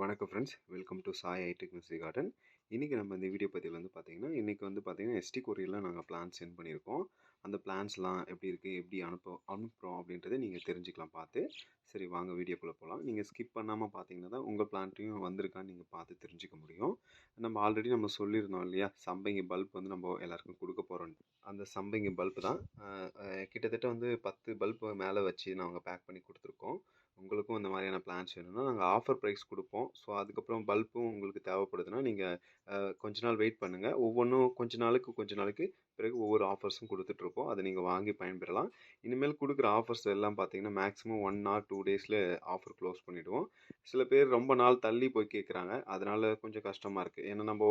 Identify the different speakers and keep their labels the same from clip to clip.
Speaker 1: வணக்கம் friends welcome to Sai itech music garden இன்றைக்கி நம்ம இந்த வீடியோ பதிவில் வந்து பார்த்திங்கன்னா இன்றைக்கி வந்து பார்த்திங்கன்னா எஸ்டி கொரியரில் நாங்கள் பிளான் சென்ட் பண்ணியிருக்கோம். அந்த பிளான்ஸ்லாம் எப்படி இருக்குது எப்படி அனுப்ப அனுப்புகிறோம் அப்படின்றத நீங்கள் தெரிஞ்சுக்கலாம் பார்த்து. சரி வாங்க வீடியோக்குள்ளே போகலாம் நீங்கள் ஸ்கிப் பண்ணாமல் பார்த்தீங்கன்னா தான் உங்கள் பிளான்ட்டையும் வந்திருக்கான்னு நீங்கள் பார்த்து தெரிஞ்சுக்க முடியும். நம்ம ஆல்ரெடி நம்ம சொல்லியிருந்தோம் இல்லையா சம்பங்கி பல்ப் வந்து நம்ம எல்லாருக்கும் கொடுக்க போகிறோம் அந்த சம்பங்கி பல்ப் தான். கிட்டத்தட்ட வந்து பத்து பல்ப் மேலே வச்சு நாங்கள் பேக் பண்ணி கொடுத்துருக்கோம். உங்களுக்கும் இந்த மாதிரியான பிளான்ஸ் வேணும்னா நாங்கள் ஆஃபர் ப்ரைஸ் கொடுப்போம். ஸோ அதுக்கப்புறம் பல்பும் உங்களுக்கு தேவைப்படுதுன்னா நீங்கள் கொஞ்ச நாள் வெயிட் பண்ணுங்கள் ஒவ்வொன்றும் கொஞ்ச நாளுக்கு கொஞ்ச நாளுக்கு பிறகு ஒவ்வொரு ஆஃபர்ஸும் கொடுத்துட்ருப்போம் அதை நீங்கள் வாங்கி பயன்பெறலாம். இனிமேல் கொடுக்குற ஆஃபர்ஸ் எல்லாம் பார்த்தீங்கன்னா மேக்ஸிமம் ஒன் ஆர் டூ டேஸில் ஆஃபர் க்ளோஸ் பண்ணிவிடுவோம் சில பேர் ரொம்ப நாள் தள்ளி போய் கேட்குறாங்க அதனால் கொஞ்சம் கஷ்டமாக இருக்குது ஏன்னா நம்ம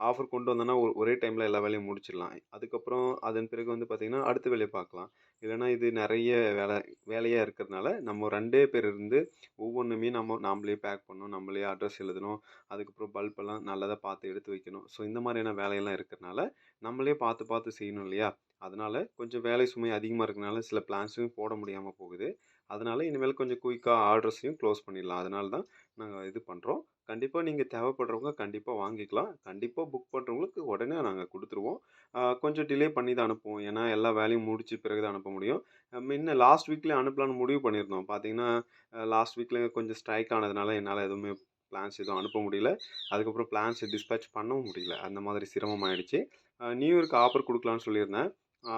Speaker 1: ஆஃபர் கொண்டு வந்தோன்னா ஒரே டைமில் எல்லா வேலையும் முடிச்சிடலாம். அதுக்கப்புறம் அதன் பிறகு வந்து பார்த்திங்கன்னா அடுத்த வேலையை பார்க்கலாம் இல்லைன்னா இது நிறைய வேலை வேலையாக இருக்கிறதுனால நம்ம ரெண்டே பேர் இருந்து ஒவ்வொன்றுமே நம்ம நாமளே பேக் பண்ணணும் நம்மளே அட்ரஸ் எழுதணும் அதுக்கப்புறம் பல்பெல்லாம் நல்லதாக பார்த்து எடுத்து வைக்கணும். ஸோ இந்த மாதிரியான வேலையெல்லாம் இருக்கிறனால நம்மளே பார்த்து பார்த்து செய்யணும் இல்லையா? அதனால் கொஞ்சம் வேலை சுமை அதிகமாக இருக்கிறனால சில பிளான்ஸும் போட முடியாமல் போகுது. அதனால் இனிமேல் கொஞ்சம் குயிக்காக ஆர்டர்ஸையும் க்ளோஸ் பண்ணிடலாம். அதனால தான் நாங்கள் இது பண்ணுறோம் கண்டிப்பாக நீங்கள் தேவைப்படுறவங்க கண்டிப்பாக வாங்கிக்கலாம். கண்டிப்பாக புக் பண்ணுறவங்களுக்கு உடனே நாங்கள் கொடுத்துருவோம். கொஞ்சம் டிலே பண்ணி தான் அனுப்புவோம். ஏன்னா எல்லா வேலையும் முடிச்சு பிறகு தான் அனுப்ப முடியும். முன்ன லாஸ்ட் வீக்லேயே அனுப்பலான்னு முடிவு பண்ணியிருந்தோம். பார்த்தீங்கன்னா லாஸ்ட் வீக்கில் கொஞ்சம் ஸ்ட்ரைக் ஆனதுனால என்னால் எதுவுமே பிளான்ஸ் எதுவும் அனுப்ப முடியல. அதுக்கப்புறம் பிளான்ஸ் டிஸ்பேச் பண்ணவும் முடியல. அந்த மாதிரி சிரமம் ஆயிடுச்சு நியூ இயர்க்கு ஆஃபர் கொடுக்கலான்னு சொல்லியிருந்தேன்.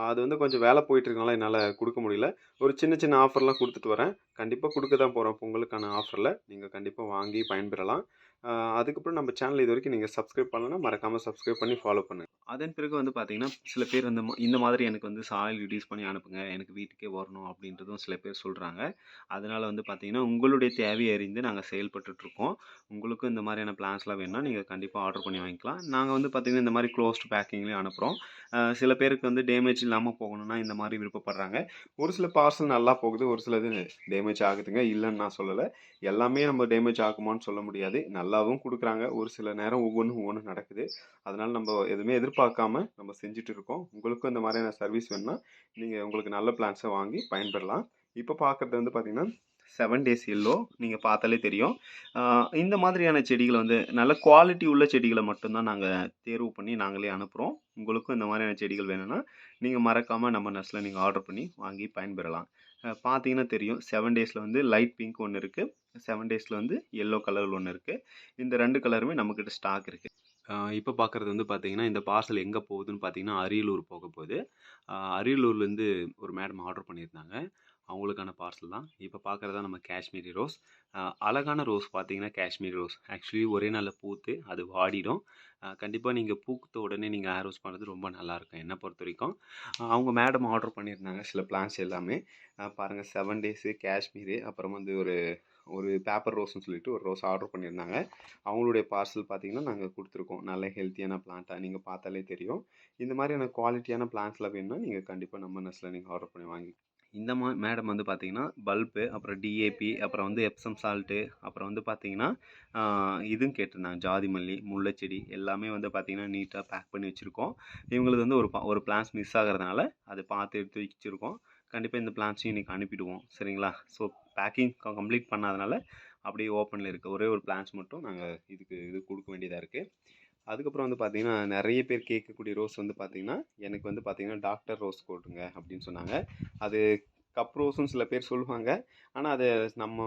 Speaker 1: அது வந்து கொஞ்சம் வேலை போயிட்டுருக்கனால என்னால் கொடுக்க முடியல. ஒரு சின்ன சின்ன ஆஃபர்லாம் கொடுத்துட்டு வரேன். கண்டிப்பாக கொடுக்க தான் போகிறோம் பொங்கலுக்கான ஆஃபரில் நீங்கள் கண்டிப்பாக வாங்கி பயன்பெறலாம். அதுக்கப்புறம் நம்ம சேனல் இது வரைக்கும் நீங்கள் சப்ஸ்கிரைப் பண்ணலன்னா மறக்காமல் சப்ஸ்கிரைப் பண்ணி ஃபாலோ பண்ணுங்கள் அதன் பிறகு வந்து பார்த்தீங்கன்னா சில பேர் வந்து இந்த மாதிரி எனக்கு வந்து சாயில் ரிடியூஸ் பண்ணி அனுப்புங்க. எனக்கு வீட்டுக்கே வரணும் அப்படின்றதும் சில பேர் சொல்கிறாங்க அதனால் வந்து பார்த்தீங்கன்னா உங்களுடைய தேவையை அறிந்து நாங்கள் செயல்பட்டுட்ருக்கோம். உங்களுக்கும் இந்த மாதிரியான பிளான்ஸ்லாம் வேணும்னா நீங்கள் கண்டிப்பாக ஆர்டர் பண்ணி வாங்கிக்கலாம். நாங்கள் வந்து பார்த்திங்கன்னா இந்த மாதிரி க்ளோஸ்டு பேக்கிங்லேயும் அனுப்புகிறோம் சில பேருக்கு வந்து டேமேஜ் இல்லாமல் போகணும்னா இந்த மாதிரி விருப்பப்படுறாங்க. ஒரு சில பார்சல் நல்லா போகுது ஒரு சிலது டேமேஜ் ஆகுதுங்க. இல்லைன்னு நான் சொல்லலை. எல்லாமே நம்ம டேமேஜ் ஆகுமான்னு சொல்ல முடியாது. நல்லாவும் கொடுக்குறாங்க. ஒரு சில நேரம் ஒவ்வொன்றும் ஒவ்வொன்றும் நடக்குது. அதனால் நம்ம எதுவுமே எதிர்பார்க்காம நம்ம செஞ்சுட்டு இருக்கோம். உங்களுக்கும் இந்த மாதிரியான சர்வீஸ் வேணும்னா நீங்கள் உங்களுக்கு நல்ல பிளான்ஸை வாங்கி பயன்பெறலாம். இப்போ பார்க்குறது வந்து பார்த்திங்கன்னா செவன் டேஸ் எல்லோ நீங்கள் பார்த்தாலே தெரியும். இந்த மாதிரியான செடிகளை வந்து நல்ல குவாலிட்டி உள்ள செடிகளை மட்டும்தான் நாங்கள் தேர்வு பண்ணி நாங்களே அனுப்புகிறோம் உங்களுக்கும் இந்த மாதிரியான செடிகள் வேணும்னா நீங்கள் மறக்காமல் நம்ம நர்ஸில் நீங்கள் ஆர்டர் பண்ணி வாங்கி பயன்பெறலாம். பார்த்தீங்கன்னா தெரியும். செவன் டேஸில் வந்து லைட் பிங்க் ஒன்று இருக்குது செவன் டேஸில் வந்து எல்லோ கலர் ஒன்று இருக்குது இந்த ரெண்டு கலருமே நம்மக்கிட்ட ஸ்டாக் இருக்குது இப்போ பார்க்குறது வந்து பார்த்தீங்கன்னா இந்த பார்சல் எங்கே போகுதுன்னு பார்த்தீங்கன்னா அரியலூர் போக போகுது. அரியலூர்லேருந்து ஒரு மேடம் ஆர்டர் பண்ணியிருந்தாங்க. அவங்களுக்கான பார்சல் தான். இப்போ பார்க்குறது தான் நம்ம காஷ்மீரி ரோஸ் அழகான ரோஸ் பார்த்தீங்கன்னா காஷ்மீரி ரோஸ் ஆக்சுவலி ஒரே நாளில் பூத்து அது வாடிடும். கண்டிப்பாக நீங்கள் பூக்குத்த உடனே நீங்கள் ஹேர் ரோஸ் பண்ணுறது ரொம்ப நல்லாயிருக்கும் என்னை பொறுத்த வரைக்கும் அவங்க மேடம் ஆர்டர் பண்ணியிருந்தாங்க சில பிளான்ஸ் எல்லாமே. பாருங்கள் செவன் டேஸு காஷ்மீரு அப்புறம் வந்து ஒரு ஒரு பேப்பர் ரோஸ்னு சொல்லிட்டு ஒரு ரோஸ் ஆர்டர் பண்ணியிருந்தாங்க. அவங்களுடைய பார்சல் பார்த்தீங்கன்னா நாங்கள் கொடுத்துருக்கோம். நல்ல ஹெல்த்தியான பிளான்ட்டாக நீங்கள் பார்த்தாலே தெரியும். இந்த மாதிரியான குவாலிட்டியான பிளான்ஸ்லாம் வேணும்னா நீங்கள் கண்டிப்பாக நம்ம நர்ஸில் நீங்கள் ஆர்டர் பண்ணி வாங்கி இந்த மா மேடம் வந்து பார்த்தீங்கன்னா பல்பு அப்புறம் டிஏபி அப்புறம் வந்து எப்சம் சால்ட்டு அப்புறம் வந்து பார்த்தீங்கன்னா இதுவும் கேட்டிருந்தாங்க. ஜாதி மல்லி முல்லைச்செடி எல்லாமே வந்து பார்த்திங்கன்னா நீட்டாக பேக் பண்ணி வச்சுருக்கோம். இவங்களுக்கு வந்து ஒரு ஒரு பிளான்ஸ் மிஸ் ஆகிறதுனால அதை பார்த்து எடுத்து வச்சுருக்கோம் கண்டிப்பாக இந்த பிளான்ஸையும் இன்றைக்கி அனுப்பிடுவோம். சரிங்களா? ஸோ பேக்கிங் கம்ப்ளீட் பண்ணாதனால அப்படியே ஓப்பனில் இருக்குது ஒரே ஒரு பிளான்ஸ் மட்டும் நாங்கள் இதுக்கு இது கொடுக்க வேண்டியதாக இருக்குது அதுக்கப்புறம் வந்து பார்த்தீங்கன்னா நிறைய பேர் கேட்கக்கூடிய ரோஸ் வந்து பார்த்தீங்கன்னா எனக்கு வந்து பார்த்தீங்கன்னா டாக்டர் ரோஸ் கொடுங்க அப்படின்னு சொன்னாங்க. அது கப் ரோஸ்னு சில பேர் சொல்லுவாங்க. ஆனால் அதை நம்ம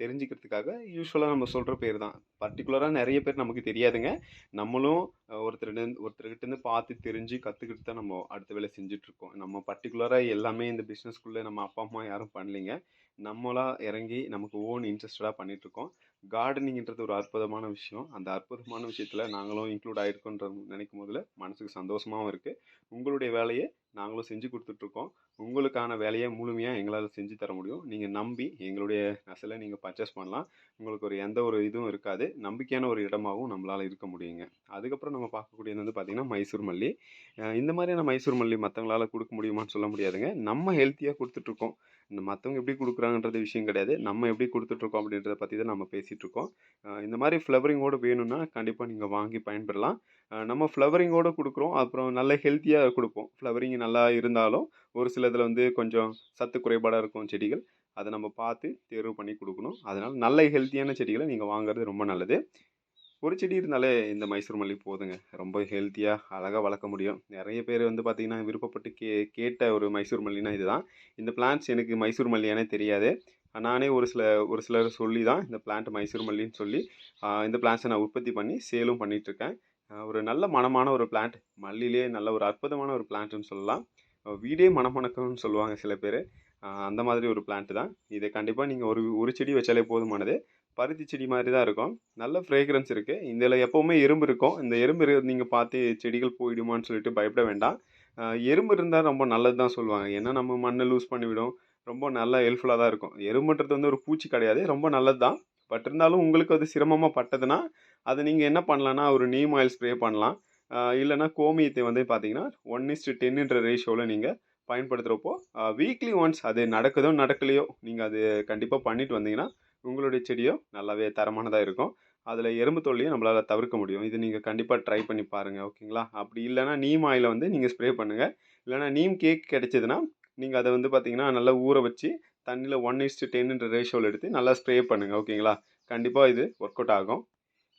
Speaker 1: தெரிஞ்சுக்கிறதுக்காக யூஸ்வலாக நம்ம சொல்கிற பேர் தான். பர்டிகுலராக நிறைய பேர் நமக்கு தெரியாதுங்க. நம்மளும் அஹ், ஒருத்தர்கிட்ட ஒருத்தர்கிட்டேருந்து பார்த்து தெரிஞ்சு கற்றுக்கிட்டு தான் நம்ம அடுத்த வேலை செஞ்சுட்ருக்கோம் நம்ம பர்டிகுலராக எல்லாமே இந்த பிஸ்னஸ்க்குள்ளே நம்ம அப்பா அம்மா யாரும் பண்ணலைங்க. நம்மளா இறங்கி நமக்கு ஓன் இன்ட்ரெஸ்டடாக பண்ணிகிட்ருக்கோம் கார்டனிங்கிறது ஒரு அற்புதமான விஷயம். அந்த அற்புதமான விஷயத்தில் நாங்களும் இன்க்ளூட் ஆகிருக்கோன்ற நினைக்கும் போதில் மனசுக்கு சந்தோஷமாகவும் இருக்குது உங்களுடைய வேலையை நாங்களும் செஞ்சு கொடுத்துட்ருக்கோம். உங்களுக்கான வேலையை முழுமையாக எங்களால் செஞ்சு தர முடியும். நீங்கள் நம்பி எங்களுடைய நெசலை நீங்கள் பர்ச்சேஸ் பண்ணலாம். உங்களுக்கு ஒரு எந்த ஒரு இதுவும் இருக்காது. நம்பிக்கையான ஒரு இடமாகவும் நம்மளால் இருக்க முடியுங்க. அதுக்கப்புறம் நம்ம பார்க்கக்கூடியது வந்து பார்த்திங்கன்னா மைசூர் மல்லி. இந்த மாதிரியான மைசூர் மல்லி மற்றவங்களால் கொடுக்க முடியுமான்னு சொல்ல முடியாதுங்க. நம்ம ஹெல்த்தியாக கொடுத்துட்ருக்கோம். இந்த மற்றவங்க எப்படி கொடுக்குறாங்கன்றது விஷயம் கிடையாது. நம்ம எப்படி கொடுத்துட்ருக்கோம் அப்படின்றத பற்றி தான் நம்ம பேசிகிட்ருக்கோம் இந்த மாதிரி ஃப்ளவரிங்கோடு வேணும்னா கண்டிப்பாக நீங்கள் வாங்கி பயன்பெறலாம். நம்ம ஃப்ளவரிங்கோடு கொடுக்குறோம். அப்புறம் நல்ல ஹெல்த்தியாக கொடுப்போம். ஃப்ளவரிங் நல்லா இருந்தாலும் ஒரு சிலதில் வந்து கொஞ்சம் சத்து குறைபாடாக இருக்கும் செடிகள். அதை நம்ம பார்த்து தேர்வு பண்ணி கொடுக்கணும். அதனால் நல்ல ஹெல்த்தியான செடிகளை நீங்கள் வாங்குறது ரொம்ப நல்லது. ஒரு செடி இருந்தாலே இந்த மைசூர் மல்லி போதுங்க. ரொம்ப ஹெல்த்தியாக அழகாக வளர்க்க முடியும். நிறைய பேர் வந்து பார்த்திங்கன்னா விருப்பப்பட்டு கே கேட்ட ஒரு மைசூர் மல்லினா இதுதான். இந்த பிளான்ட்ஸ் எனக்கு மைசூர் மல்லியானே தெரியாது. நானே ஒரு சில ஒரு சிலர் சொல்லி தான் இந்த பிளான்ட் மைசூர் மல்லின்னு சொல்லி இந்த பிளான்ட்ஸை நான் உற்பத்தி பண்ணி சேலும் பண்ணிகிட்ருக்கேன் ஒரு நல்ல மனமான ஒரு பிளான்ட் மல்லிலே நல்ல ஒரு அற்புதமான ஒரு பிளான்ட்னு சொல்லலாம். வீடே மணமணக்கம்னு சொல்லுவாங்க சில பேர். அந்த மாதிரி ஒரு பிளான்ட் தான். இதை கண்டிப்பாக நீங்கள் ஒரு ஒரு செடி வச்சாலே போதுமானது. பருத்தி செடி மாதிரி தான் இருக்கும். நல்ல ஃப்ரேக்ரன்ஸ் இருக்குது இதில் எப்போவுமே எறும்பு இருக்கும். இந்த எறும்பு நீங்கள் பார்த்து செடிகள் போயிடுமான்னு சொல்லிட்டு பயப்பட வேண்டாம். எறும்பு இருந்தால் ரொம்ப நல்லது தான் சொல்லுவாங்க. ஏன்னா நம்ம மண்ணை லூஸ் பண்ணிவிடும். ரொம்ப நல்லா ஹெல்ப்ஃபுல்லாக தான் இருக்கும். எறும்புன்றது வந்து ஒரு பூச்சி கிடையாது. ரொம்ப நல்லது தான். பட் இருந்தாலும் உங்களுக்கு அது சிரமமாக பட்டதுன்னா அதை நீங்கள் என்ன பண்ணலான்னா ஒரு நீம் ஆயில் ஸ்ப்ரே பண்ணலாம். இல்லைனா இல்லைன்னா கோமியத்தை வந்து பார்த்தீங்கன்னா ஒன் இஸ்டு டென்னுன்ற ரேஷியோவில் நீங்கள் பயன்படுத்துகிறப்போ வீக்லி ஒன்ஸ் அது நடக்குதோ நடக்கலையோ நீங்கள் அது கண்டிப்பாக பண்ணிட்டு வந்தீங்கன்னா உங்களுடைய செடியோ நல்லாவே தரமானதாக இருக்கும். அதில் எறும்பு தொல்லையும் நம்மளால் தவிர்க்க முடியும். இது நீங்கள் கண்டிப்பாக ட்ரை பண்ணி பாருங்கள் ஓகேங்களா? அப்படி இல்லைன்னா நீம் ஆயிலை வந்து நீங்கள் ஸ்ப்ரே பண்ணுங்கள் இல்லைன்னா நீம் கேக் கிடைச்சதுன்னா நீங்கள் அதை வந்து பார்த்தீங்கன்னா நல்லா ஊற வச்சு தண்ணியில் ஒன் இஸ்டு டென்னுன்ற ரேஷியோவில் எடுத்து நல்லா ஸ்ப்ரே பண்ணுங்கள் ஓகேங்களா? கண்டிப்பாக இது ஒர்க் அவுட் ஆகும்.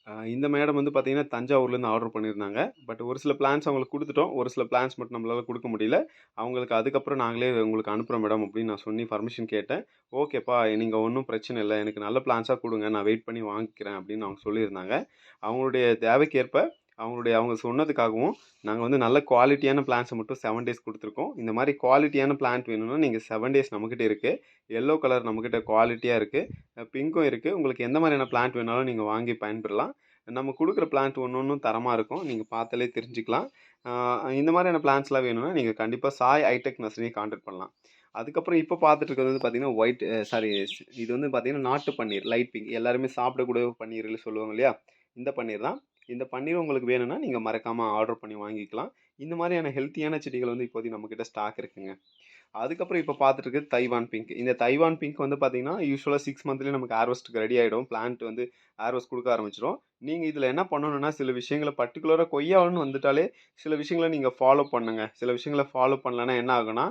Speaker 1: இந்த மேடம் வந்து பார்த்தீங்கன்னா தஞ்சாவூர்லேருந்து ஆர்டர் பண்ணியிருந்தாங்க. பட் ஒரு சில பிளான்ஸ் அவங்களுக்கு கொடுத்துட்டோம். ஒரு சில பிளான்ஸ் மட்டும் நம்மளால் கொடுக்க முடியல. அவங்களுக்கு அதுக்கப்புறம் நாங்களே உங்களுக்கு அனுப்புகிறோம் மேடம் அப்படின்னு நான் சொல்லி பர்மிஷன் கேட்டேன். ஓகேப்பா நீங்கள் ஒன்றும் பிரச்சனை இல்லை. எனக்கு நல்ல பிளான்ஸாக கொடுங்க. நான் வெயிட் பண்ணி வாங்கிக்கிறேன் அப்படின்னு அவங்க சொல்லியிருந்தாங்க. அவங்களுடைய தேவைக்கேற்ப அவங்களுடைய அவங்க சொன்னதுக்காகவும் நாங்கள் வந்து நல்ல குவாலிட்டியான பிளான்ஸை மட்டும் செவன் டேஸ் கொடுத்துருக்கோம். இந்த மாதிரி குவாலிட்டியான பிளான்ட் வேணும்னா நீங்கள் செவன் டேஸ் நம்மக்கிட்ட இருக்குது எல்லோ கலர் நம்மக்கிட்ட குவாலிட்டியாக இருக்குது பிங்க்கும் இருக்குது உங்களுக்கு எந்த மாதிரியான பிளான்ட் வேணாலும் நீங்கள் வாங்கி பயன்பெறலாம். நம்ம கொடுக்குற பிளான்ட் ஒன்று ஒன்றும் தரமாக இருக்கும். நீங்கள் பார்த்தாலே தெரிஞ்சுக்கலாம். இந்த மாதிரியான பிளான்ஸ்லாம் வேணும்னா நீங்கள் கண்டிப்பாக சாய் ஹைடெக் நர்சரியை கான்டாக்ட் பண்ணலாம். அதுக்கப்புறம் இப்போ பார்த்துட்டு இருக்கிறது வந்து பார்த்தீங்கன்னா ஒயிட் சாரி இது வந்து பார்த்தீங்கன்னா நாட்டு பன்னீர் லைட் பிங்க் எல்லாருமே சாப்பிடக்கூடிய பன்னீர்னு சொல்லுவாங்க இல்லையா? இந்த பன்னீர் தான். இந்த பன்னீர் உங்களுக்கு வேணும்னா நீங்கள் மறக்காமல் ஆர்டர் பண்ணி வாங்கிக்கலாம். இந்த மாதிரியான ஹெல்த்தியான செடிகள் வந்து இப்போதைக்கு நம்மக்கிட்ட ஸ்டாக் இருக்குங்க. அதுக்கப்புறம் இப்போ பார்த்துட்டு இருக்குது தைவான் பிங்க் இந்த தைவான் பிங்க் வந்து பார்த்தீங்கன்னா யூஸ்வலாக சிக்ஸ் மந்த்லேயே நமக்கு ஹார்வெஸ்ட்டுக்கு ரெடி ஆகிடும் பிளான்ட் வந்து ஹார்வெஸ்ட் கொடுக்க ஆரம்பிச்சிடும். நீங்கள் இதில் என்ன பண்ணணும்னா சில விஷயங்களை பர்டிகுலராக கொய்யான்னு வந்துட்டாலே சில விஷயங்களை நீங்கள் ஃபாலோ பண்ணுங்கள் சில விஷயங்களை ஃபாலோ பண்ணலன்னா என்ன ஆகுனா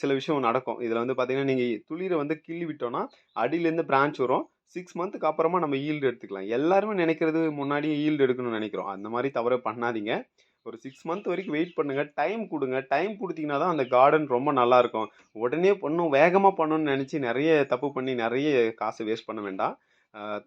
Speaker 1: சில விஷயம் நடக்கும். இதில் வந்து பார்த்தீங்கன்னா நீங்கள் துளிரை வந்து கிள்ளி விட்டோன்னா அடியிலேருந்து பிரான்ச் வரும். சிக்ஸ் மந்த்துக்கு அப்புறமா நம்ம ஈல்டு எடுத்துக்கலாம். எல்லாருமே நினைக்கிறது முன்னாடியே ஈல்டு எடுக்கணும்னு நினைக்கிறோம். அந்த மாதிரி தவிர பண்ணாதீங்க. ஒரு சிக்ஸ் மந்த் வரைக்கும் வெயிட் பண்ணுங்கள் டைம் கொடுங்க. டைம் கொடுத்தீங்கன்னா தான் அந்த கார்டன் ரொம்ப நல்லாயிருக்கும் உடனே பண்ணும் வேகமாக பண்ணணும்னு நினச்சி நிறைய தப்பு பண்ணி நிறைய காசு வேஸ்ட் பண்ண வேண்டாம்.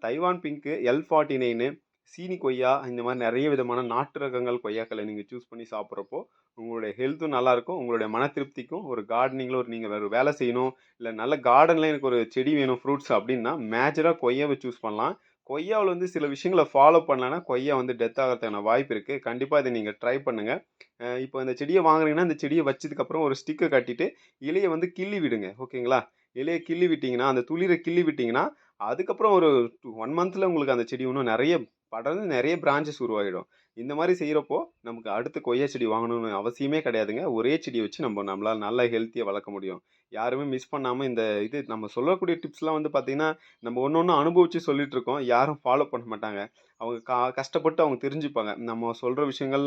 Speaker 1: தைவான் பிங்க்கு எல் ஃபார்ட்டி நைனு சீனி கொய்யா இந்த மாதிரி நிறைய விதமான நாட்டு ரகங்கள் கொய்யாக்களை நீங்கள் சூஸ் பண்ணி சாப்பிட்றப்போ உங்களுடைய ஹெல்த்தும் நல்லாயிருக்கும் உங்களுடைய மன திருப்திக்கும் ஒரு கார்டனிங்கில் ஒரு நீங்கள் வேறு வேலை செய்யணும். இல்லை நல்ல கார்டனில் எனக்கு ஒரு செடி வேணும் ஃப்ரூட்ஸ் அப்படின்னா மேஜராக கொய்யாவை சூஸ் பண்ணலாம். கொய்யாவில் வந்து சில விஷயங்களை ஃபாலோ பண்ணலன்னா கொய்யா வந்து டெத் ஆகிறதுக்கான வாய்ப்பு இருக்குது கண்டிப்பாக இதை நீங்கள் ட்ரை பண்ணுங்கள் இப்போ இந்த செடியை வாங்குறீங்கன்னா இந்த செடியை வச்சதுக்கப்புறம் ஒரு ஸ்டிக்கை கட்டிட்டு இலையை வந்து கிள்ளி விடுங்க. ஓகேங்களா? இலையை கிள்ளி விட்டிங்கன்னா அந்த துளிரை கிள்ளி விட்டிங்கன்னா அதுக்கப்புறம் ஒரு ஒன் மந்தில் உங்களுக்கு அந்த செடி இன்னும் நிறைய படர்ந்து நிறைய பிரான்ச்சஸ் உருவாகிடும் இந்த மாதிரி செய்கிறப்போ நமக்கு அடுத்து கொய்யா செடி வாங்கணும்னு அவசியமே கிடையாதுங்க. ஒரே செடியை வச்சு நம்ம நம்மளால் நல்ல ஹெல்த்தியாக வளர்க்க முடியும். யாருமே மிஸ் பண்ணாமல் இந்த இது நம்ம சொல்லக்கூடிய டிப்ஸ்லாம் வந்து பார்த்திங்கன்னா நம்ம ஒன்று ஒன்று அனுபவித்து சொல்லிகிட்டு இருக்கோம். யாரும் ஃபாலோ பண்ண மாட்டாங்க. அவங்க கா கஷ்டப்பட்டு அவங்க தெரிஞ்சுப்பாங்க. நம்ம சொல்கிற விஷயங்கள்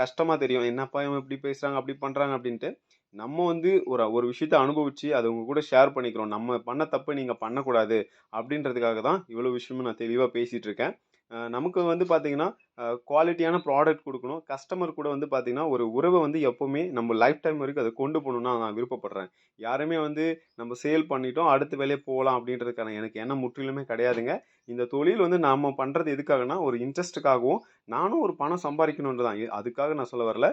Speaker 1: கஷ்டமாக தெரியும். என்னப்பா இவங்க இப்படி பேசுகிறாங்க அப்படி பண்ணுறாங்க அப்படின்ட்டு நம்ம வந்து ஒரு ஒரு விஷயத்த அனுபவித்து அதை உங்கள் கூட ஷேர் பண்ணிக்கிறோம். நம்ம பண்ண தப்பு நீங்கள் பண்ணக்கூடாது அப்படின்றதுக்காக தான் இவ்வளோ விஷயமும் நான் தெளிவாக பேசிகிட்டு இருக்கேன். நமக்கு வந்து பார்த்திங்கன்னா குவாலிட்டியான ப்ராடக்ட் கொடுக்கணும். கஸ்டமர் கூட வந்து பார்த்திங்கன்னா ஒரு உறவை வந்து எப்போவுமே நம்ம லைஃப் டைம் வரைக்கும் அதை கொண்டு போகணும்னா நான் விருப்பப்படுறேன். யாருமே வந்து நம்ம சேல் பண்ணிட்டோம் அடுத்த வேலையை போகலாம் அப்படின்றதுக்கான எனக்கு என்ன முற்றிலுமே கிடையாதுங்க. இந்த தொழில் வந்து நாம் பண்ணுறது எதுக்காகனா ஒரு இன்ட்ரெஸ்ட்டுக்காகவும் நானும் ஒரு பணம் சம்பாதிக்கணுன்றது தான். அதுக்காக நான் சொல்ல வரல.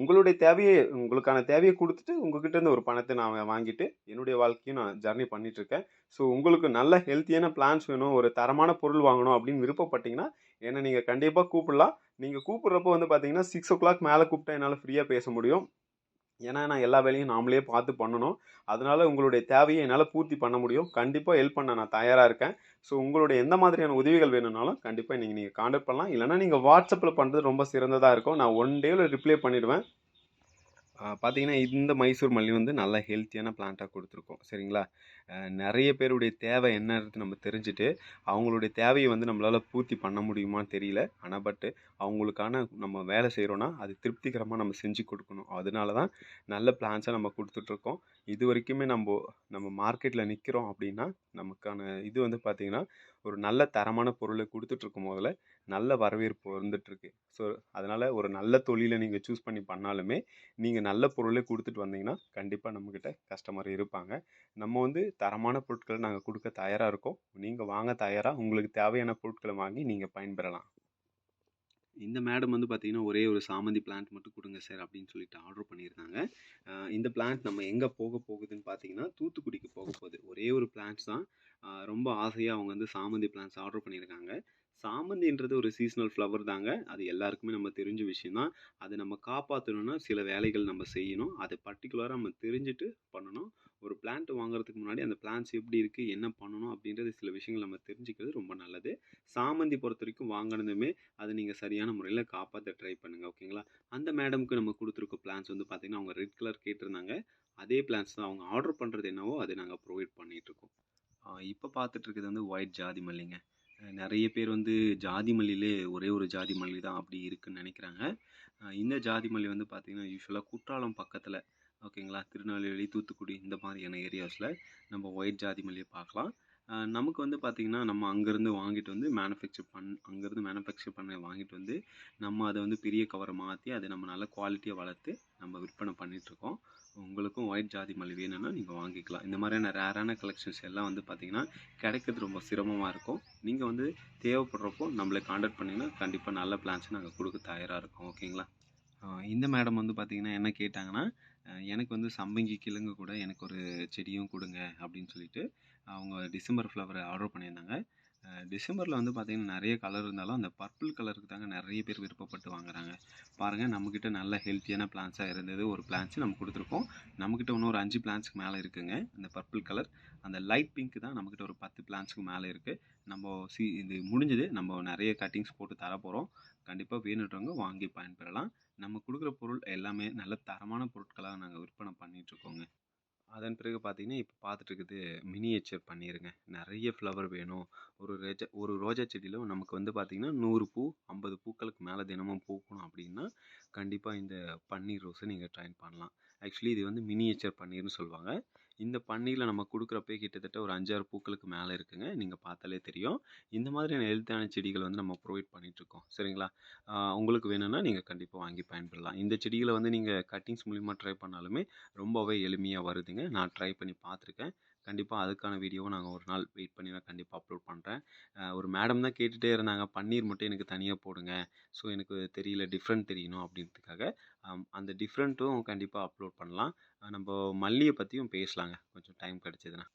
Speaker 1: உங்களுடைய தேவையை உங்களுக்கான தேவையை கொடுத்துட்டு உங்ககிட்ட இருந்து ஒரு பணத்தை நான் வாங்கிட்டு என்னுடைய வாழ்க்கையும் நான் ஜர்னி பண்ணிகிட்ருக்கேன் இருக்கேன். ஸோ உங்களுக்கு நல்ல ஹெல்த்தியான பிளான்ஸ் வேணும் ஒரு தரமான பொருள் வாங்கணும் அப்படின்னு விருப்பப்பட்டிங்கன்னா ஏன்னா நீங்கள் கண்டிப்பாக கூப்பிடலாம். நீங்கள் கூப்பிட்றப்போ வந்து பார்த்தீங்கன்னா சிக்ஸ் ஓ கிளாக் மேலே கூப்பிட்டா என்னால் ஃப்ரீயாக பேச முடியும். ஏன்னா நான் எல்லா வேலையும் நாமளே பார்த்து பண்ணணும். அதனால் உங்களுடைய தேவையை என்னால் பூர்த்தி பண்ண முடியும். கண்டிப்பாக ஹெல்ப் பண்ண நான் தயாராக இருக்கேன். ஸோ உங்களுடைய எந்த மாதிரியான உதவிகள் வேணும்னாலும் கண்டிப்பாக நீங்கள் நீங்கள் காண்டக்ட் பண்ணலாம். இல்லைனா நீங்கள் வாட்ஸ்அப்பில் பண்ணுறது ரொம்ப சிறந்ததாக இருக்கும். நான் ஒன் டேவில் ரிப்ளை பண்ணிவிடுவேன் பார்த்தீங்கன்னா இந்த மைசூர் மல்லி வந்து நல்ல ஹெல்த்தியான பிளான்ட்டாக கொடுத்துருக்கோம். சரிங்களா? நிறைய பேருடைய தேவை என்னன்றது நம்ம தெரிஞ்சுட்டு அவங்களுடைய தேவையை வந்து நம்மளால் பூர்த்தி பண்ண முடியுமான்னு தெரியல. ஆனால் பட்டு அவங்களுக்கான நம்ம வேலை செய்கிறோன்னா அது திருப்திகரமாக நம்ம செஞ்சு கொடுக்கணும். அதனால தான் நல்ல பிளான்ஸை நம்ம கொடுத்துட்ருக்கோம். இது வரைக்குமே நம்ம நம்ம மார்க்கெட்டில் நிற்கிறோம் அப்படின்னா நமக்கான இது வந்து பார்த்திங்கன்னா ஒரு நல்ல தரமான பொருளை கொடுத்துட்ருக்கும் போதில் நல்ல வரவேற்பு வந்துட்டுருக்கு ஸோ அதனால் ஒரு நல்ல தொழிலை நீங்கள் சூஸ் பண்ணி பண்ணாலுமே நீங்கள் நல்ல பொருளை கொடுத்துட்டு வந்தீங்கன்னா கண்டிப்பாக நம்மக்கிட்ட கஸ்டமர் இருப்பாங்க. நம்ம வந்து தரமான பொருட்களை நாங்கள் கொடுக்க தயாராக இருக்கோம். நீங்கள் வாங்க தயாராக உங்களுக்கு தேவையான பொருட்களை வாங்கி நீங்கள் பயன்பெறலாம். இந்த மேடம் வந்து பார்த்தீங்கன்னா ஒரே ஒரு சாமந்தி பிளான்ட் மட்டும் கொடுங்க சார் அப்படின்னு சொல்லிட்டு ஆர்டர் பண்ணியிருந்தாங்க. இந்த பிளான்ட் நம்ம எங்கே போக போகுதுன்னு பார்த்தீங்கன்னா தூத்துக்குடிக்கு போக போகுது. ஒரே ஒரு பிளான்ட்ஸ் தான். ரொம்ப ஆசையாக அவங்க வந்து சாமந்தி பிளான்ட்ஸ் ஆர்டர் பண்ணியிருக்காங்க. சாமந்தின்றது ஒரு சீசனல் ஃப்ளவர் தாங்க. அது எல்லாருக்குமே நம்ம தெரிஞ்ச விஷயம் தான். அதை நம்ம காப்பாற்றணும்னா சில வேலைகள் நம்ம செய்யணும். அதை பர்டிகுலராக நம்ம தெரிஞ்சுட்டு பண்ணணும். ஒரு பிளான்ட் வாங்குறதுக்கு முன்னாடி அந்த பிளான்ஸ் எப்படி இருக்குது என்ன பண்ணணும் அப்படின்றது சில விஷயங்கள் நம்ம தெரிஞ்சுக்கிறது ரொம்ப நல்லது. சாமந்தி பொறுத்த வரைக்கும் வாங்கினதுமே அதை நீங்கள் சரியான முறையில் காப்பாற்ற ட்ரை பண்ணுங்கள் ஓகேங்களா? அந்த மேடமுக்கு நம்ம கொடுத்துருக்க பிளான்ஸ் வந்து பார்த்திங்கன்னா அவங்க ரெட் கலர் கேட்டிருந்தாங்க. அதே பிளான்ஸ் தான் அவங்க ஆர்டர் பண்ணுறது என்னவோ அதை நாங்கள் ப்ரொவைட் பண்ணிகிட்ருக்கோம் இப்போ பார்த்துட்ருக்கிறது வந்து ஒயிட் ஜாதி மல்லிங்க. நிறைய பேர் வந்து ஜாதி மல்லியிலே ஒரே ஒரு ஜாதி மல்லி தான் அப்படி இருக்குன்னு நினைக்கிறாங்க. இந்த ஜாதி மல்லி வந்து பார்த்திங்கன்னா யூஸ்வலாக குற்றாலம் பக்கத்தில் ஓகேங்களா திருநெல்வேலி தூத்துக்குடி இந்த மாதிரியான ஏரியாஸில் நம்ம ஒயிட் ஜாதி மல்லியை பார்க்கலாம். நமக்கு வந்து பார்த்திங்கன்னா நம்ம அங்கேருந்து வாங்கிட்டு வந்து மேனுஃபேக்சர் பண் அங்கேருந்து மேனுஃபேக்சர் பண்ண வாங்கிட்டு வந்து நம்ம அதை வந்து பெரிய கவரை மாற்றி அதை நம்ம நல்ல குவாலிட்டியாக வளர்த்து நம்ம விற்பனை பண்ணிகிட்ருக்கோம் உங்களுக்கும் ஒயிட் ஜாதி மல்லி வேணும்னா நீங்கள் வாங்கிக்கலாம். இந்த மாதிரியான ரேரான கலெக்ஷன்ஸ் எல்லாம் வந்து பார்த்திங்கன்னா கிடைக்கிறது ரொம்ப சிரமமாக இருக்கும். நீங்கள் வந்து தேவைப்படுறப்போ நம்மளை காண்டாக்ட் பண்ணிங்கன்னா கண்டிப்பாக நல்ல பிளான்ஸை நாங்கள் கொடுக்க தயாராக இருக்கோம். ஓகேங்களா? இந்த மேடம் வந்து பார்த்திங்கன்னா என்ன கேட்டாங்கன்னா எனக்கு வந்து சம்பங்கி கிழங்கு கூட எனக்கு ஒரு செடியும் கொடுங்க அப்படின்னு சொல்லிட்டு அவங்க டிசம்பர் ஃப்ளவரை ஆர்டர் பண்ணியிருந்தாங்க. டிசம்பரில் வந்து பார்த்திங்கன்னா நிறைய கலர் இருந்தாலும் அந்த பர்பிள் கலருக்கு தாங்க நிறைய பேர் விருப்பப்பட்டு வாங்குறாங்க. பாருங்கள் நம்மக்கிட்ட நல்ல ஹெல்த்தியான பிளான்ஸாக இருந்தது. ஒரு பிளான்ஸ் நம்ம கொடுத்துருக்கோம். நம்மக்கிட்ட இன்னும் ஒரு அஞ்சு பிளான்ஸ்க்கு மேலே இருக்குங்க அந்த பர்பிள் கலர் அந்த லைட் பிங்க் தான் நம்மக்கிட்ட ஒரு பத்து பிளான்ஸ்க்கு மேலே இருக்குது நம்ம சி இது முடிஞ்சது. நம்ம நிறைய கட்டிங்ஸ் போட்டு தர போகிறோம் கண்டிப்பாக வேணுன்றவங்க வாங்கி பயன்பெறலாம். நம்ம கொடுக்குற பொருள் எல்லாமே நல்ல தரமான பொருட்களாக நாங்கள் விற்பனை பண்ணிகிட்ருக்கோங்க அதன் பிறகு பார்த்தீங்கன்னா இப்போ பார்த்துட்டு இருக்குது மினியேச்சர் பண்ணிடுங்க நிறைய ஃப்ளவர் வேணும். ஒரு ரோஜா ஒரு ரோஜா செடியில் நமக்கு வந்து பார்த்திங்கன்னா நூறு பூ ஐம்பது பூக்களுக்கு மேலே தினமும் பூக்கணும் அப்படின்னா கண்டிப்பாக இந்த பன்னீர் ரோஸை நீங்கள் ட்ரைன் பண்ணலாம். ஆக்சுவலி இது வந்து மினியேச்சர் பன்னீர்னு சொல்லுவாங்க. இந்த பன்னியில் நம்ம கொடுக்குறப்பே கிட்டத்தட்ட ஒரு அஞ்சாறு பூக்களுக்கு மேலே இருக்குங்க. நீங்கள் பார்த்தாலே தெரியும். இந்த மாதிரியான ஹெல்த்தான செடிகள் வந்து நம்ம ப்ரொவைட் பண்ணிகிட்ருக்கோம் சரிங்களா? உங்களுக்கு வேணும்னா நீங்கள் கண்டிப்பாக வாங்கி பயன்படலாம். இந்த செடிகளை வந்து நீங்கள் கட்டிங்ஸ் மூலிமா ட்ரை பண்ணாலுமே ரொம்பவே எளிமையாக வருதுங்க. நான் ட்ரை பண்ணி பார்த்துருக்கேன். கண்டிப்பாக அதுக்கான வீடியோவை நாங்கள் ஒரு நாள் வெயிட் பண்ணி நான் கண்டிப்பாக அப்லோட் பண்ணுறேன் ஒரு மேடம் தான் கேட்டுகிட்டே இருந்தாங்க. பன்னீர் மட்டும் எனக்கு தனியாக போடுங்க. ஸோ எனக்கு தெரியல டிஃப்ரெண்ட் தெரியணும் அப்படின்றதுக்காக அந்த டிஃப்ரெண்ட்டும் கண்டிப்பாக அப்லோட் பண்ணலாம். நம்ம மல்லியை பற்றியும் பேசலாங்க. கொஞ்சம் டைம் கிடச்சிதுன்னா.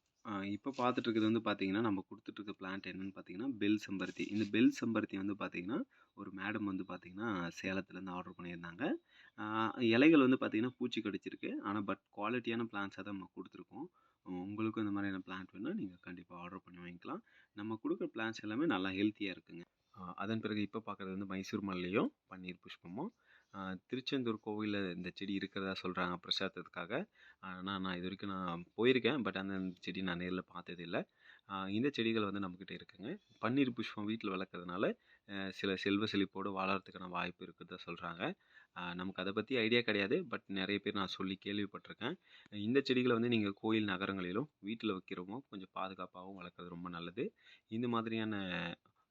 Speaker 1: இப்போ பார்த்துட்டு இருக்கிறது வந்து பார்த்தீங்கன்னா நம்ம கொடுத்துட்ருக்க பிளான்ட் என்னென்னு பார்த்தீங்கன்னா பெல் செம்பருத்தி. இந்த பெல் செம்பருத்தி வந்து பார்த்தீங்கன்னா ஒரு மேடம் வந்து பார்த்தீங்கன்னா சேலத்துலேருந்து ஆர்டர் பண்ணியிருந்தாங்க. இலைகள் வந்து பார்த்தீங்கன்னா பூச்சி கடிச்சிருக்கு. ஆனால் பட் குவாலிட்டியான பிளான்ஸாக தான் நம்ம கொடுத்துருக்கோம். உங்களுக்கும் இந்த மாதிரியான பிளான்ட் வேணும்னா நீங்கள் கண்டிப்பாக ஆர்டர் பண்ணி வாங்கிக்கலாம். நம்ம கொடுக்குற பிளான்ஸ் எல்லாமே நல்லா ஹெல்த்தியாக இருக்குங்க. அதன் பிறகு இப்போ பார்க்குறது வந்து மைசூர் மல்லியும் பன்னீர் புஷ்பமும். திருச்செந்தூர் கோவிலில் இந்த செடி இருக்கிறதா சொல்கிறாங்க பிரசாதத்துக்காக. ஆனால் நான் இது வரைக்கும் நான் போயிருக்கேன். பட் அந்த செடி நான் நேரில் பார்த்தது இல்லை. இந்த செடிகள் வந்து நம்மக்கிட்ட இருக்குங்க. பன்னீர் புஷ்பம் வீட்டில் வளர்க்குறதுனால சில செல்வ செழிப்போடு வாழறதுக்கான வாய்ப்பு இருக்கிறதா சொல்கிறாங்க நமக்கு அதை பற்றி ஐடியா கிடையாது. பட் நிறைய பேர் நான் சொல்லி கேள்விப்பட்டிருக்கேன். இந்த செடிகளை வந்து நீங்கள் கோயில் நகரங்களிலும் வீட்டில் வைக்கிறோமோ கொஞ்சம் பாதுகாப்பாகவும் வளர்க்குறது ரொம்ப நல்லது. இந்த மாதிரியான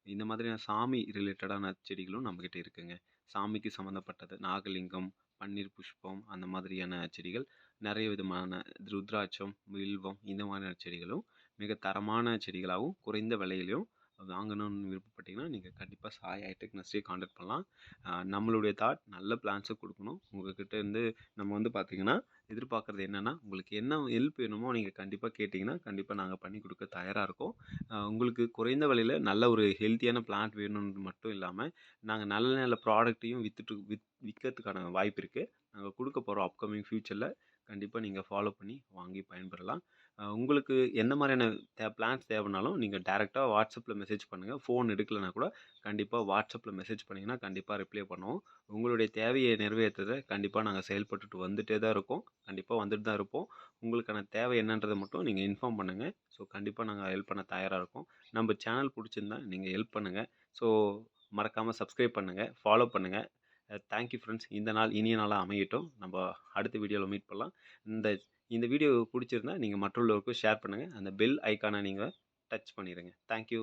Speaker 1: இந்த மாதிரியான சாமி ரிலேட்டடான செடிகளும் நம்மக்கிட்ட இருக்குங்க. சாமிக்கு சம்மந்தப்பட்டது. நாகலிங்கம் பன்னீர் புஷ்பம் அந்த மாதிரியான செடிகள் நிறைய விதமான ருத்ராட்சம் வில்வம் இந்த மாதிரியான செடிகளும் மிக தரமான செடிகளாகவும் குறைந்த விலையிலையும் வாங்கணும்னு விருப்பப்பட்டீங்கன்னா நீங்கள் கண்டிப்பாக சாய் ஹைடெக் நர்சரியை காண்டாக்ட் பண்ணலாம். நம்மளுடைய தாட் நல்ல பிளான்ஸை கொடுக்கணும். உங்கள்கிட்ட இருந்து நம்ம வந்து பார்த்தீங்கன்னா எதிர்பார்க்குறது என்னென்னா உங்களுக்கு என்ன ஹெல்ப் வேணுமோ நீங்கள் கண்டிப்பாக கேட்டிங்கன்னா கண்டிப்பாக நாங்கள் பண்ணி கொடுக்க தயாராக இருக்கோம். உங்களுக்கு குறைந்த விலையில் நல்ல ஒரு ஹெல்த்தியான பிளான்ட் வேணும்னு மட்டும் இல்லாமல் நாங்கள் நல்ல நல்ல ப்ராடக்ட்டையும் வித்துட்டு வித் விற்கிறதுக்கான வாய்ப்பு இருக்குது நாங்கள் கொடுக்க போகிறோம் அப்கமிங் ஃப்யூச்சரில் கண்டிப்பாக நீங்கள் ஃபாலோ பண்ணி வாங்கி பயன்பெறலாம். உங்களுக்கு எந்த மாதிரியான தே பிளான்ஸ் தேவைனாலும் நீங்கள் டேரெக்டாக வாட்ஸ்அப்பில் மெசேஜ் பண்ணுங்கள் ஃபோன் எடுக்கலைன்னா கூட கண்டிப்பாக வாட்ஸ்அப்பில் மெசேஜ் பண்ணிங்கன்னா கண்டிப்பாக ரிப்ளை பண்ணுவோம். உங்களுடைய தேவையை நிறைவேற்றுறத கண்டிப்பாக நாங்கள் செயல்பட்டுட்டு வந்துகிட்டே தான் இருக்கோம். கண்டிப்பாக வந்துட்டு தான் இருப்போம். உங்களுக்கான தேவை என்னன்றதை மட்டும் நீங்கள் இன்ஃபார்ம் பண்ணுங்கள் ஸோ கண்டிப்பாக நாங்கள் ஹெல்ப் பண்ண தயாராக இருக்கோம். நம்ம சேனல் பிடிச்சிருந்தா நீங்கள் ஹெல்ப் பண்ணுங்கள் ஸோ மறக்காமல் சப்ஸ்கிரைப் பண்ணுங்கள் ஃபாலோ பண்ணுங்கள் தேங்க்யூ ஃப்ரெண்ட்ஸ் இந்த நாள் இனிய நாளாக அமையட்டும். நம்ம அடுத்த வீடியோவில் மீட் பண்ணலாம். இந்த இந்த வீடியோ பிடிச்சிருந்தா நீங்கள் மற்றவர்களுக்கும் ஷேர் பண்ணுங்கள் அந்த பெல் ஐக்கானை நீங்கள் டச் பண்ணிடுங்க தேங்க்யூ